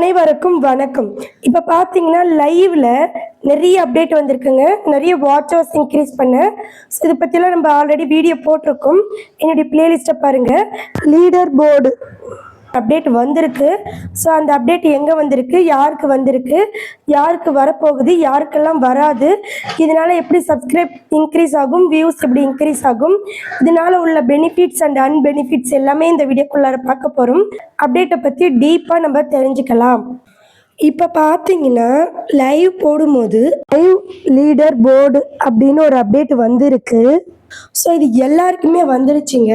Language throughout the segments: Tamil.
அனைவருக்கும் வணக்கம். இப்போ பார்த்தீங்கன்னா லைவ்ல நிறைய அப்டேட் வந்திருக்குங்க. நிறைய வாட்சர்ஸ் இன்க்ரீஸ் பண்ண. ஸோ இதை பற்றிலாம் நம்ம ஆல்ரெடி வீடியோ போட்டிருக்கோம். என்னுடைய பிளேலிஸ்ட்டை பாருங்க. லீடர் போர்டு அப்டேட் வந்திருக்கு. ஸோ அந்த அப்டேட் எங்கே வந்திருக்கு? யாருக்கு வந்திருக்கு? யாருக்கு வரப்போகுது? யாருக்கெல்லாம் வராது? இதனால எப்படி சப்ஸ்கிரைப் இன்க்ரீஸ் ஆகும்? வியூஸ் எப்படி இன்க்ரீஸ் ஆகும்? இதனால உள்ள பெனிஃபிட்ஸ் அண்ட் அன்பெனிஃபிட்ஸ் எல்லாமே இந்த வீடியோக்குள்ளார பார்க்க போகிறோம் அப்டேட்டை பற்றி டீப்பாக நம்ம தெரிஞ்சுக்கலாம். இப்போ பார்த்தீங்கன்னா லைவ் போடும்போது லைவ் லீடர் போர்டு அப்படின்னு ஒரு அப்டேட் வந்திருக்கு. ஸோ இது எல்லாருக்குமே வந்துருச்சுங்க.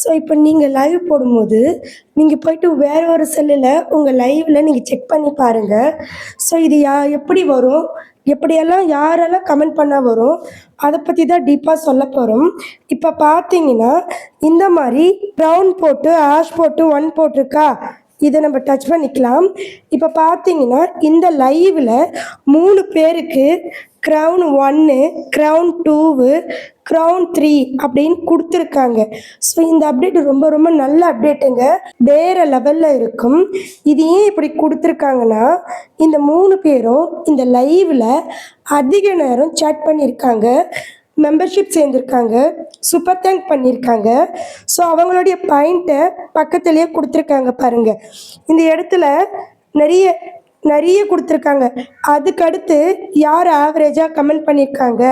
ஸோ இப்போ நீங்கள் லைவ் போடும்போது நீங்கள் போயிட்டு வேற ஒரு செல்லில் உங்கள் லைவில் நீங்கள் செக் பண்ணி பாருங்கள் ஸோ இது யா எப்படி வரும்? எப்படியெல்லாம் யாரெல்லாம் கமெண்ட் பண்ண வரும்? அதை பற்றி தான் டீப்பாக சொல்ல போகிறோம் இப்போ பார்த்தீங்கன்னா இந்த மாதிரி ப்ரௌன் போட்டு ஆஷ் போட்டு ஒன் போட்டிருக்கா? இதை நம்ம டச் பண்ணிக்கலாம். இப்போ பார்த்தீங்கன்னா இந்த லைவில் மூணு பேருக்கு க்ரௌன் ஒன்று க்ரௌன் டூவு க்ரௌன் த்ரீ அப்படின்னு கொடுத்துருக்காங்க. ஸோ இந்த அப்டேட் ரொம்ப ரொம்ப நல்ல அப்டேட்டுங்க வேறு லெவலில் இருக்கும். இது ஏன் இப்படி கொடுத்துருக்காங்கன்னா இந்த மூணு பேரும் இந்த லைவில் அதிக நேரம் சேட் பண்ணியிருக்காங்க. மெம்பர்ஷிப் சேர்ந்துருக்காங்க. சூப்பர் தேங்க் பண்ணியிருக்காங்க ஸோ அவங்களுடைய பாயிண்ட்டை பக்கத்துலேயே கொடுத்துருக்காங்க பாருங்கள் இந்த இடத்துல நிறைய நிறைய கொடுத்துருக்காங்க. அதுக்கடுத்து யார் ஆவரேஜாக கமெண்ட் பண்ணியிருக்காங்க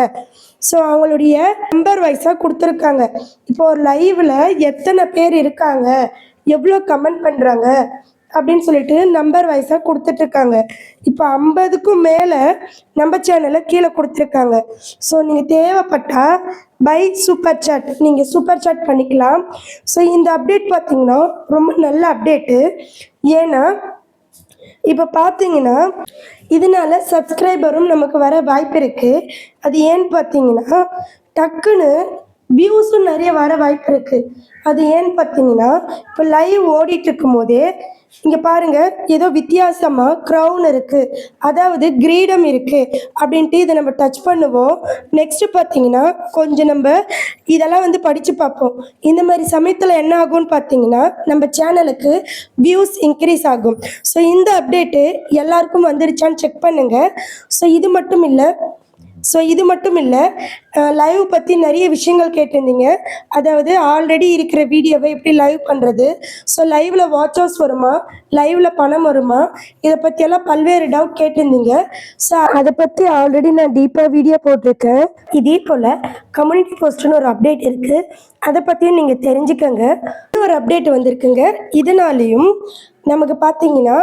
ஸோ அவங்களுடைய நம்பர் வைஸாக கொடுத்துருக்காங்க. இப்போ ஒரு லைவில் எத்தனை பேர் இருக்காங்க? எவ்வளோ கமெண்ட் பண்ணுறாங்க அப்படின்னு சொல்லிட்டு நம்பர் வைஸாக கொடுத்துட்ருக்காங்க. இப்போ ஐம்பதுக்கும் மேலே நம்ம சேனலை கீழே கொடுத்துருக்காங்க. ஸோ நீங்கள் தேவைப்பட்டா பை சூப்பர் சாட் நீங்கள் சூப்பர் சாட் பண்ணிக்கலாம். ஸோ இந்த அப்டேட் பார்த்தீங்கன்னா ரொம்ப நல்ல அப்டேட்டு ஏன்னா இப்போ பார்த்தீங்கன்னா இதனால சப்ஸ்கிரைபரும் நமக்கு வர வாய்ப்பு இருக்குது அது ஏன்னு பார்த்தீங்கன்னா டக்குன்னு வியூஸும் நிறைய வர வாய்ப்பு இருக்குது அது ஏன்னு பார்த்தீங்கன்னா இப்போ லைவ் ஓடிட்டு இருக்கும் போதே இங்கே பாருங்க ஏதோ வித்தியாசமாக க்ரௌன் இருக்குது அதாவது கிரீடம் இருக்குது அப்படின்ட்டு இதை நம்ம டச் பண்ணுவோம். நெக்ஸ்ட் பார்த்தீங்கன்னா கொஞ்சம் நம்ம இதெல்லாம் வந்து படித்து பார்ப்போம். இந்த மாதிரி சமயத்தில் என்ன ஆகும்னு பார்த்தீங்கன்னா நம்ம சேனலுக்கு வியூஸ் இன்க்ரீஸ் ஆகும். ஸோ இந்த அப்டேட்டு எல்லாருக்கும் வந்துருச்சான்னு செக் பண்ணுங்கள் ஸோ இது மட்டும் இல்லை ஸோ இது மட்டும் இல்லை லைவ் பற்றி நிறைய விஷயங்கள் கேட்டிருந்தீங்க. அதாவது ஆல்ரெடி இருக்கிற வீடியோவை எப்படி லைவ் பண்ணுறது ஸோ லைவில் வாட்ச் ஹவுஸ் வருமா? லைவில் பணம் வருமா? இதை பற்றியெல்லாம் பல்வேறு டவுட் கேட்டிருந்தீங்க. ஸோ அதை பற்றி ஆல்ரெடி நான் டீப்பாக வீடியோ போட்டிருக்கேன். இதே போல் கம்யூனிட்டி போஸ்ட்னு ஒரு அப்டேட் இருக்குது அதை பற்றியும் நீங்கள் தெரிஞ்சுக்கங்க. ஒரு அப்டேட் வந்திருக்குங்க. இதனாலேயும் நமக்கு பார்த்தீங்கன்னா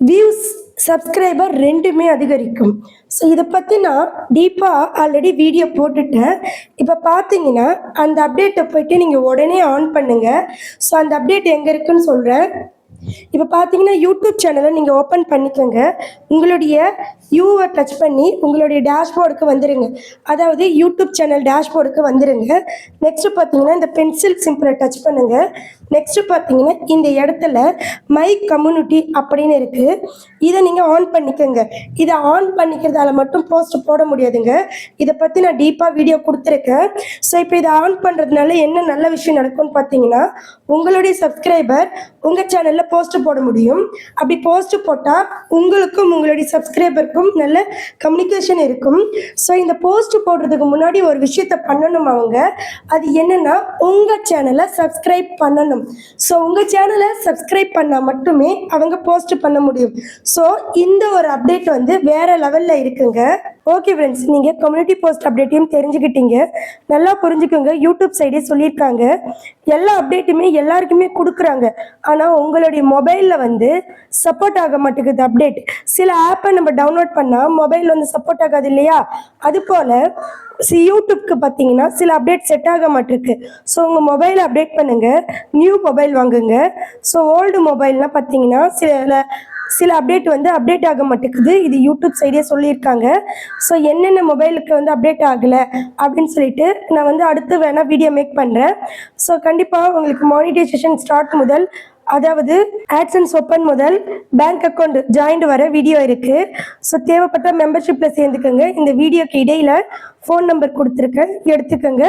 வியூஸ் சப்ஸ்கிரைபர் ரெண்டுமே அதிகரிக்கும். ஸோ இதை பற்றி நான் டீப்பாக ஆல்ரெடி வீடியோ போட்டுட்டேன். இப்போ பார்த்தீங்கன்னா அந்த அப்டேட்டை போயிட்டு நீங்கள் உடனே ஆன் பண்ணுங்கள் ஸோ அந்த அப்டேட் எங்கே இருக்குன்னு சொல்கிறேன் இப்போ பார்த்தீங்கன்னா யூடியூப் சேனலை நீங்கள் ஓப்பன் பண்ணிக்கோங்க. உங்களுடைய யூவை டச் பண்ணி உங்களுடைய டேஷ்போர்டுக்கு வந்துடுங்க அதாவது யூடியூப் சேனல் டேஷ்போர்டுக்கு வந்துடுங்க நெக்ஸ்ட்டு பார்த்தீங்கன்னா இந்த பென்சில் சிம்பிளை டச் பண்ணுங்க. நெக்ஸ்ட்டு பார்த்தீங்கன்னா இந்த இடத்துல மை கம்யூனிட்டி அப்படின்னு இருக்குது இதை நீங்கள் ஆன் பண்ணிக்கோங்க. இதை ஆன் பண்ணிக்கிறதால மட்டும் போஸ்ட் போட முடியாதுங்க. இதை பற்றி நான் டீப்பாக வீடியோ கொடுத்துருக்கேன். ஸோ இப்போ இதை ஆன் பண்ணுறதுனால என்ன நல்ல விஷயம் நடக்கும்னு பார்த்தீங்கன்னா உங்களுடைய சப்ஸ்கிரைபர் உங்கள் சேனலில் போஸ்ட் போட முடியும். அப்படி போஸ்ட் போட்டால் உங்களுக்கும் உங்களுடைய சப்ஸ்கிரைபருக்கும் நல்ல கம்யூனிகேஷன் இருக்கும். ஸோ இந்த போஸ்ட் போடுறதுக்கு முன்னாடி ஒரு விஷயத்த பண்ணணும் அவங்க. அது என்னன்னா உங்கள் சேனலை சப்ஸ்கிரைப் பண்ணணும். ஸோ உங்கள் சேனலை சப்ஸ்கிரைப் பண்ணால் மட்டுமே அவங்க போஸ்ட் பண்ண முடியும். ஸோ இந்த ஒரு அப்டேட் வந்து வேற லெவலில் இருக்குங்க. ஓகே ஃப்ரெண்ட்ஸ் நீங்கள் கம்யூனிட்டி போஸ்ட் அப்டேட்டையும் தெரிஞ்சுக்கிட்டீங்க. நல்லா புரிஞ்சுக்கோங்க. யூடியூப் சைடே சொல்லியிருக்காங்க. எல்லா அப்டேட்டுமே எல்லாருக்குமே கொடுக்குறாங்க. ஆனால் உங்களுடைய மொபைலில் வந்து சப்போர்ட் ஆக மாட்டேங்குது அப்டேட் சில ஆப்பை நம்ம டவுன்லோட் பண்ணால் மொபைல் வந்து சப்போர்ட் ஆகாது இல்லையா? அது போல் சி யூடியூப்க்கு பார்த்தீங்கன்னா சில அப்டேட் செட் ஆக மாட்டிருக்கு. ஸோ உங்கள் மொபைலை அப்டேட் பண்ணுங்கள் நியூ மொபைல் வாங்குங்க. ஸோ ஓல்டு மொபைல்லாம் பார்த்தீங்கன்னா சில சில அப்டேட் வந்து அப்டேட் ஆக மாட்டேங்குது. இது யூடியூப் சைடே சொல்லியிருக்காங்க. ஸோ என்னென்ன மொபைலுக்கு வந்து அப்டேட் ஆகலை அப்படின்னு சொல்லிட்டு நான் வந்து அடுத்து வேணால் வீடியோ மேக் பண்ணுறேன் ஸோ கண்டிப்பாக உங்களுக்கு மானிட்டைசேஷன் ஸ்டார்ட் முதல் அதாவது ஆட்சன்ஸ் ஓப்பன் முதல் பேங்க் அக்கௌண்ட் ஜாயிண்ட் வர வீடியோ இருக்குது ஸோ தேவைப்பட்ட மெம்பர்ஷிப்பில் சேர்ந்துக்கோங்க. இந்த வீடியோக்கு இடையில் ஃபோன் நம்பர் கொடுத்துருக்கேன். எடுத்துக்கோங்க.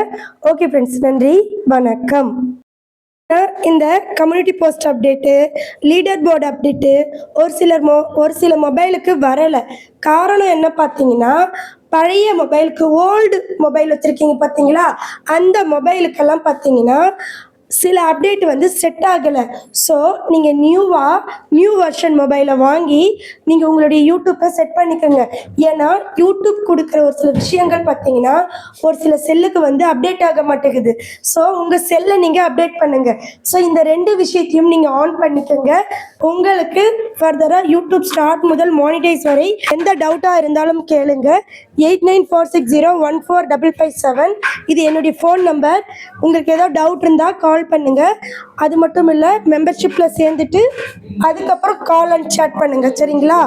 ஓகே ஃப்ரெண்ட்ஸ் நன்றி. வணக்கம். இந்த community post update leader board update ஒரு சிலர் மொ ஒரு சில மொபைலுக்கு வரலை. காரணம் என்ன பார்த்தீங்கன்னா பழைய மொபைலுக்கு ஓல்டு மொபைல் வச்சுருக்கீங்க பார்த்தீங்களா? அந்த மொபைலுக்கெல்லாம் பார்த்தீங்கன்னா சில அப்டேட் வந்து செட் ஆகலை. ஸோ நீங்கள் நியூவாக நியூ வெர்ஷன் மொபைலை வாங்கி நீங்கள் உங்களுடைய யூடியூப்பை செட் பண்ணிக்கோங்க. ஏன்னா யூடியூப் கொடுக்குற ஒரு சில விஷயங்கள் பார்த்தீங்கன்னா ஒரு சில செல்லுக்கு வந்து அப்டேட் ஆக மாட்டேங்குது. ஸோ உங்கள் செல்லை நீங்கள் அப்டேட் பண்ணுங்கள் ஸோ இந்த ரெண்டு விஷயத்தையும் நீங்கள் ஆன் பண்ணிக்கோங்க. உங்களுக்கு ஃபர்தராக யூடியூப் ஸ்டார்ட் முதல் மானிடைஸ் வரை எந்த டவுட்டாக இருந்தாலும் கேளுங்க. Eight nine four six zero one four double five seven இது என்னுடைய ஃபோன் நம்பர் உங்களுக்கு ஏதோ டவுட் இருந்தால் கால் கால் பண்ணுங்க. அது மட்டும் இல்லை மெம்பர்ஷிப்பில் சேர்ந்துட்டு அதுக்கப்புறம் கால் அண்ட் சேட் பண்ணுங்க சரிங்களா?